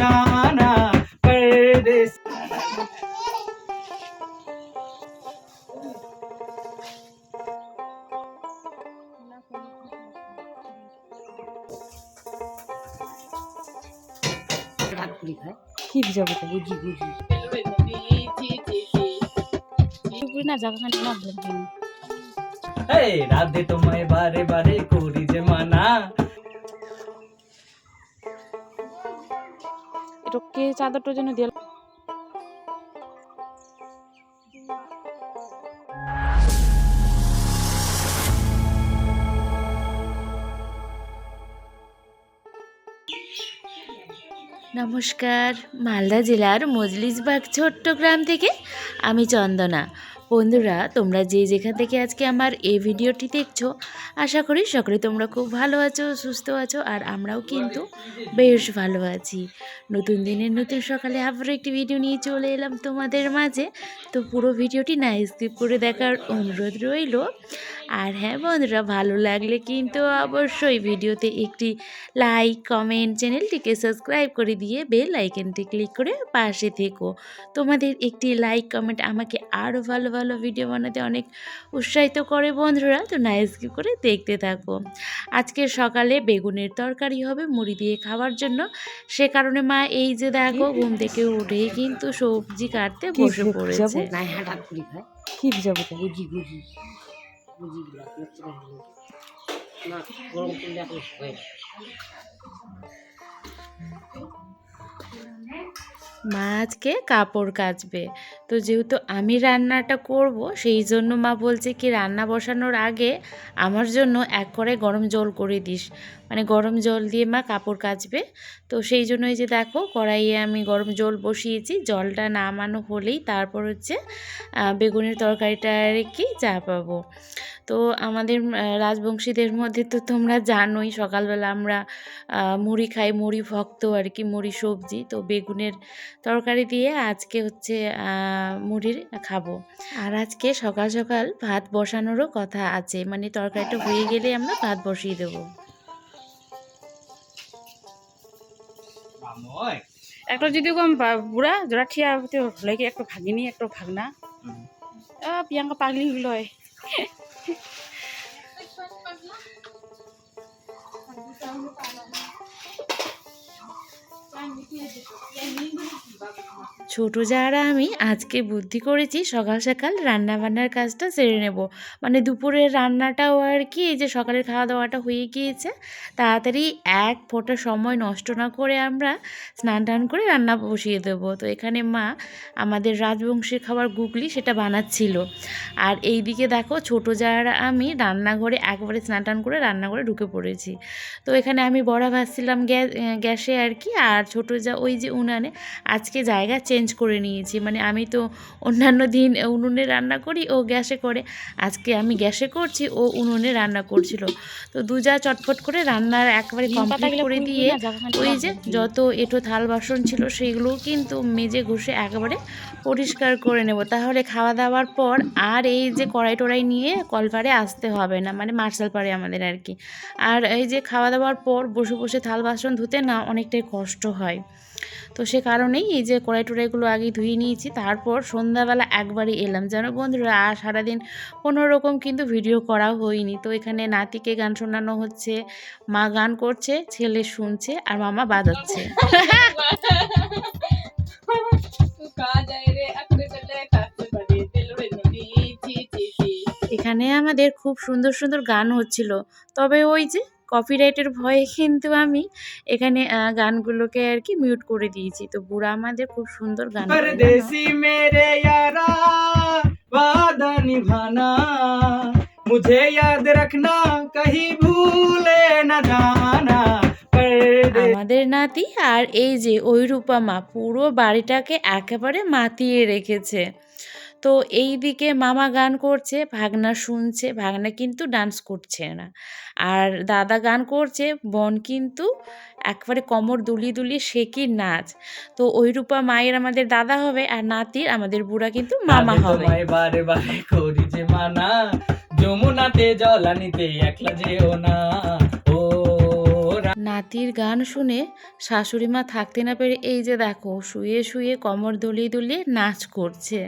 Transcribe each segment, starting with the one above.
জানা পরদেশ কি বুঝাবো বুঝি বুঝি। না যাবে না রাধে তোমায় বারে বারে করি যে মানা। কে চাদরটার জন্য দিয়ে নমস্কার মালদা জেলার মজলিসবাগ ছোট্ট গ্রাম থেকে আমি চন্দনা। বন্ধুরা, তোমরা যে যেখান থেকে আজকে আমার এই ভিডিওটি দেখছ, আশা করি সকলে তোমরা খুব ভালো আছো, সুস্থ আছো, আর আমরাও কিন্তু বেশ ভালো আছি। নতুন দিনের নতুন সকালে আবার একটি ভিডিও নিয়ে চলে এলাম তোমাদের মাঝে। তো পুরো ভিডিওটি না স্কিপ করে দেখার অনুরোধ রইল। আর হ্যাঁ বন্ধুরা ভালো লাগলে কিন্তু অবশ্যই ভিডিওতে একটি লাইক কমেন্ট চ্যানেলটিকে সাবস্ক্রাইব করে দিয়ে বেল আইকনটি ক্লিক করে পাশে থেকো। তোমাদের একটি লাইক কমেন্ট আমাকে আরও ভালো ভালো ভিডিও বানাতে অনেক উৎসাহিত করে বন্ধুরা তো না স্কিপ করে দেখতে থাকো। আজকে সকালে বেগুনের তরকারি হবে মুড়ি দিয়ে খাওয়ার জন্য। সে কারণে মা এই যে দেখো ঘুম থেকে উঠেই কিন্তু সবজি কাটতে বসে পড়েছে। যাব? কি ভিজাবো না গরম করলে এখন হয় মা আজকে কাপড় কাচবে। তো যেহেতু আমি রান্নাটা করব, সেই জন্য মা বলছে কি, রান্না বসানোর আগে আমার জন্য এক করে গরম জল করে দিস। মানে গরম জল দিয়ে মা কাপড় কাচবে। তো সেই জন্যই যে দেখো, কড়াইয়ে আমি গরম জল বসিয়েছি। জলটা নামানো হলেই তারপর হচ্ছে বেগুনের তরকারিটা আর কি চাপাবো। তো আমাদের রাজবংশীদের মধ্যে তো তোমরা জানোই, সকালবেলা আমরা মুড়ি খাই, মুড়ি ভক্ত আর কি, মুড়ি সবজি। তো বেগুনের তরকারি দিয়ে আজকে হচ্ছে মুড়ির খাব। আর আজকে সকাল সকাল ভাত বসানোরও কথা আছে। মানে তরকারিটা হয়ে গেলে আমরা ভাত বসিয়ে দেবো। একটা যদি কম বুড়া জোড়া ঠিয়া লাগে একটা ভাগিনী একটা ভাগনা। আ প্রিয়াঙ্কা পাগলি লয় ছোট যারা আমি, আজকে বুদ্ধি করেছি সকাল সকাল রান্না বান্নার কাজটা সেরে নেব। মানে দুপুরের রান্নাটাও আর কি, এই যে সকালের খাওয়া দাওয়াটা হয়ে গিয়েছে, তাড়াতাড়ি এক ফোঁটা সময় নষ্ট না করে আমরা স্নান টান করে রান্না বসিয়ে দেবো। তো এখানে মা আমাদের রাজবংশীর খাবার গুগলি সেটা বানাচ্ছিল। আর এই দিকে দেখো ছোট যারা আমি রান্নাঘরে একবারে স্নান টান করে রান্নাঘরে ঢুকে পড়েছি। তো এখানে আমি বড়া ভাজছিলাম গ্যাস গ্যাসে আর কি, আর ছোট যা, ওই যে উনানে আজকে জায়গা চেঞ্জ করে নিয়েছি। মানে আমি তো অন্যান্য দিন উনুনে রান্না করি ও গ্যাসে করে। আজকে আমি গ্যাসে করছি ও উনুনে রান্না করছিল। তো দুজা চটপট করে রান্নার একবারে কমপ্লিট করে দিয়ে ওই যে যত এঁটো থাল বাসন ছিল সেগুলোও কিন্তু মেজে ঘষে একেবারে পরিষ্কার করে নেব। তাহলে খাওয়া দাওয়ার পর আর এই যে কড়াই টড়াই নিয়ে কলপারে আসতে হবে না মানে মার্শাল পারে আমাদের আর কি। আর এই যে খাওয়া দাওয়ার পর বসে বসে থাল বাসন ধুতে না অনেকটাই কষ্ট হয়। তো সে কারণেই এই যে কড়াই টড়াইগুলো আগে ধুয়ে নিয়েছি, তারপর সন্ধ্যাবেলা একবারই এলাম। যেন বন্ধুরা, আর সারাদিন কোনো রকম কিন্তু ভিডিও করা হয়নি। তো এখানে নাতিকে গান শোনানো হচ্ছে, মা গান করছে, ছেলে শুনছে, আর মামা বাজাচ্ছে। এখানে আমাদের খুব সুন্দর সুন্দর গান হচ্ছিল। তবে ওই যে কপিরাইটের ভয়ে কিন্তু আমি এখানে আহ, গানগুলোকে আর কি মিউট করে দিয়েছি তো বুড়া আমাদের খুব সুন্দর গান করে জানো। परदेसी मेरे यारा वादा निभाना मुझे याद रखना कहीं भूले न जाना परदेसी আমাদের নাতি আর এই যে ওই রূপামা পুরো বাড়িটাকে একেবারে মাতিয়ে রেখেছে তো এই দিকে মামা গান করছে ভাগনা শুনছে ভাগনা কিন্তু ডান্স করছে না। আর দাদা গান করছে বোন কিন্তু একবারে কোমর দুলিয়ে সে কি নাচ। তো ওই রূপা মায়ের আমাদের দাদা হবে আর নাতির আমাদের বুড়া কিন্তু মামা হবে। বারে বারে করি যে মানা যমুনাতে জল আনিতে একলা যেও না। নাতির গান শুনে শাশুড়ি মা থাকতে না পেরে এই যে দেখো, শুয়ে শুয়ে কমর দলিয়ে দলিয়ে নাচ করছে।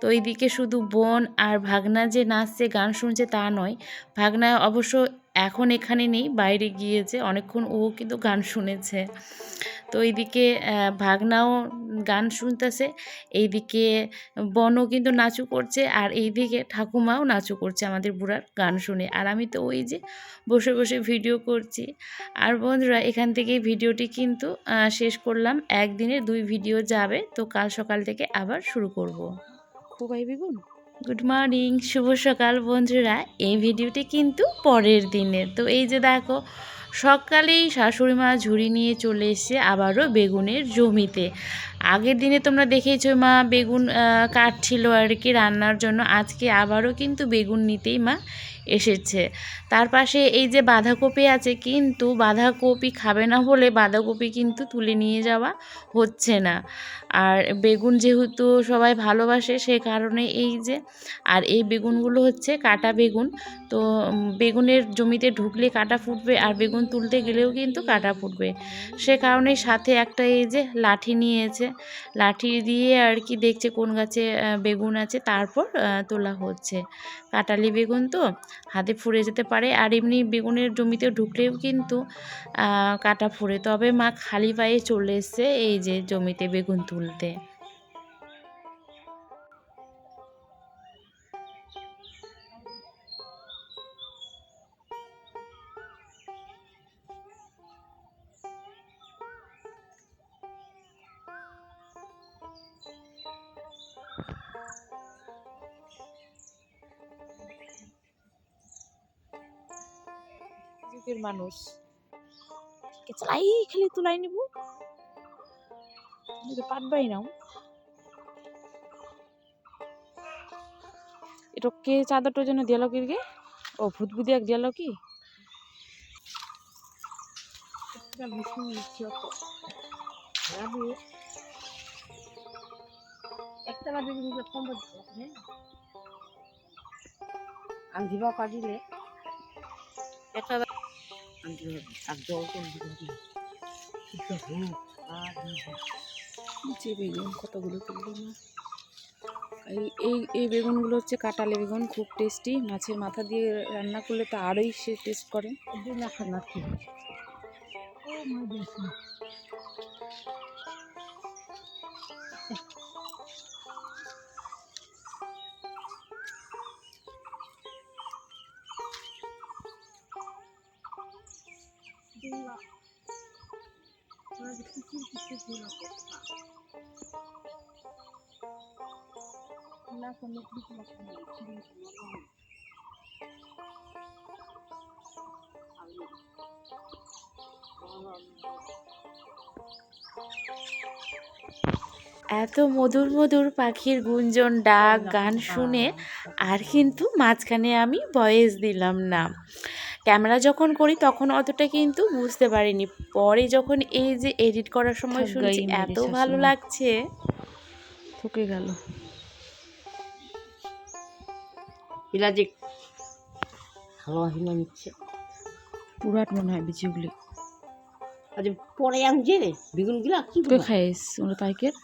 তো এইদিকে শুধু বোন আর ভাগনা যে নাচছে, গান শুনছে তা নয়, ভাগনা অবশ্য এখন এখানে নেই, বাইরে গিয়েছে অনেকক্ষণ ও কিন্তু গান শুনেছে। তো এইদিকে ভাগনাও গান শুনতেছে, এইদিকে বনও কিন্তু নাচু করছে, আর এইদিকে ঠাকুমাও নাচু করছে আমাদের বুড়ার গান শুনে। আর আমি তো ওই যে বসে বসে ভিডিও করছি। আর বন্ধুরা, এখান থেকে ভিডিওটি কিন্তু শেষ করলাম। একদিনের দুই ভিডিও যাবে, তো কাল সকাল থেকে আবার শুরু করব। বেগুন? গুড মর্নিং শুভ সকাল বন্ধুরা। এই ভিডিওটি কিন্তু পরের দিনের। তো এই যে দেখো, সকালেই শাশুড়ি মা ঝুড়ি নিয়ে চলে এসে আবারও বেগুনের জমিতে। আগের দিনে তোমরা দেখেছ মা বেগুন কাটছিল আর কি রান্নার জন্য। আজকে আবারও কিন্তু বেগুন নিতেই মা এসেছে। তার পাশে এই যে বাঁধাকপি আছে, কিন্তু বাঁধাকপি খাবে না বলে বাঁধাকপি কিন্তু তুলে নিয়ে যাওয়া হচ্ছে না। আর বেগুন যেহেতু সবাই ভালোবাসে, সে কারণে এই যে, আর এই বেগুনগুলো হচ্ছে কাটা বেগুন। তো বেগুনের জমিতে ঢুকলে কাটা ফুটবে আর বেগুন তুলতে গেলেও কিন্তু কাটা ফুটবে। সে কারণে সাথে একটা এই যে লাঠি নিয়েছে। লাঠি দিয়ে আর কি দেখছে কোন গাছে বেগুন আছে, তারপর তোলা হচ্ছে। কাটালি বেগুন তো হাতে ফুরে যেতে পারে। আর এমনি বেগুনের জমিতে ঢুকলেও কিন্তু কাটা ফুরে। তবে মা খালি পায়ে চলে এসছে এই যে জমিতে বেগুন তুলতে। যুগের মানুষ। কে চালাই খালি তুলাই নিব। পারবাই নাও। এটা কে চাদরটার জন্য দিয়ালো কি গে? ও ভূতবুদি এক দিয়ালো কি? একটা হ্যাঁ? আমি দিবা কাটিলে একটা আনতে হবে আর জল তো যে বেগুন কতগুলো তুললো না এই এই এই বেগুনগুলো হচ্ছে কাটালে বেগুন খুব টেস্টি মাছের মাথা দিয়ে রান্না করলে তো আরোই সে টেস্ট করে। না ও এত মধুর মধুর পাখির গুঞ্জন, ডাক, গান শুনে আর কিন্তু মাঝখানে আমি ভয়েস দিলাম না। ক্যামেরা যখন করি তখন অতটা কিন্তু বুঝতে পারিনি। পরে যখন এই যে এডিট করার সময় শুনছি এত ভালো লাগছে। থকে গেল। এলা যে ভালো হিলা নিচ্ছে। পুরাট মনে হয় বিচিগুলি আজ পরে আনছে রে বেগুনগুলা কি তোকে খাইস ওরা তাইকের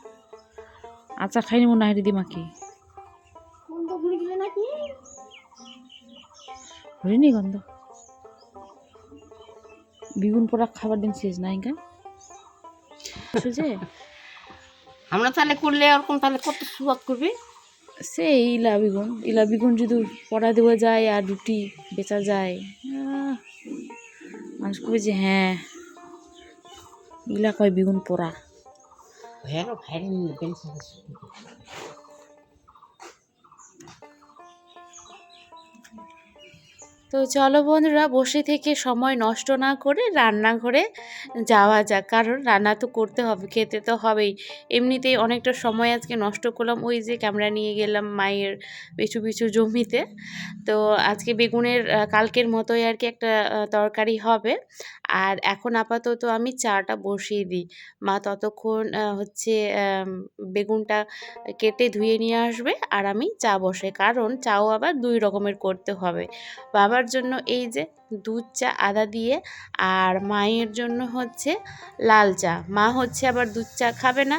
আচ্ছা খাইনি মনে হয় দিমাকে গন্ধ ঘুরে গেলে নাকি? হরিনি গন্ধ। বিগুন পোড়া খাবার দিন শেষ নাই গা সুজে আমরা তাহলে করলে ওরকম তাহলে কত সুয়াদ করবে? সে ইলা বিগুন ইলা বিগুন যদি পড়া দেওয়া যায় আর রুটি বেচা যায় মানুষ কবে যে হ্যাঁ ইলা কয় বিগুন পোড়া। তো চলো বন্ধুরা, বসে থেকে সময় নষ্ট না করে রান্নাঘরে যাওয়া যাক। কারণ রান্না তো করতে হবে, খেতে তো হবেই। এমনিতেই অনেকটা সময় আজকে নষ্ট করলাম, ওই যে ক্যামেরা নিয়ে গেলাম মায়ের পিছু পিছু জমিতে। তো আজকে বেগুনের কালকের মতোই আর কি একটা তরকারি হবে। আর এখন আপাতত আমি চাটা বসিয়ে দিই। মা ততক্ষণ হচ্ছে বেগুনটা কেটে ধুয়ে নিয়ে আসবে আর আমি চা বসাই। কারণ চাও আবার দুই রকমের করতে হবে। বাবার বাবার জন্য এই যে দুধ চা আদা দিয়ে আর মায়ের জন্য হচ্ছে লাল চা। মা হচ্ছে আবার দুধ চা খাবে না।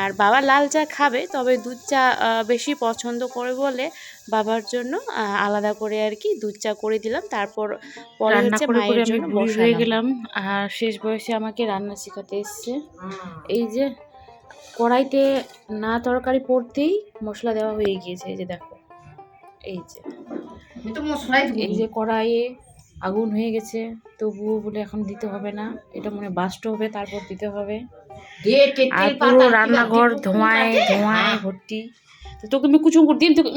আর বাবা লাল চা খাবে তবে দুধ চা বেশি পছন্দ করে বলে বাবার জন্য আলাদা করে আর কি দুধ চা করে দিলাম। তারপর পরে হচ্ছে মায়ের জন্য হয়ে গেলাম। আর শেষ বয়সে আমাকে রান্না শেখাতে এসছে। এই যে কড়াইতে না তরকারি পড়তেই মশলা দেওয়া হয়ে গিয়েছে এই যে দেখো। এই যে এই যে কড়াইয়ে আগুন হয়ে গেছে তবুও বলে এখন দিতে হবে না। এটা মনে বাস্ট হবে তারপর দিতে হবে। আর পুরো রান্নাঘর ধোঁয়ায় ধোঁয়ায় ভর্তি। তো তোকে আমি কুচুম করে দিন তোকে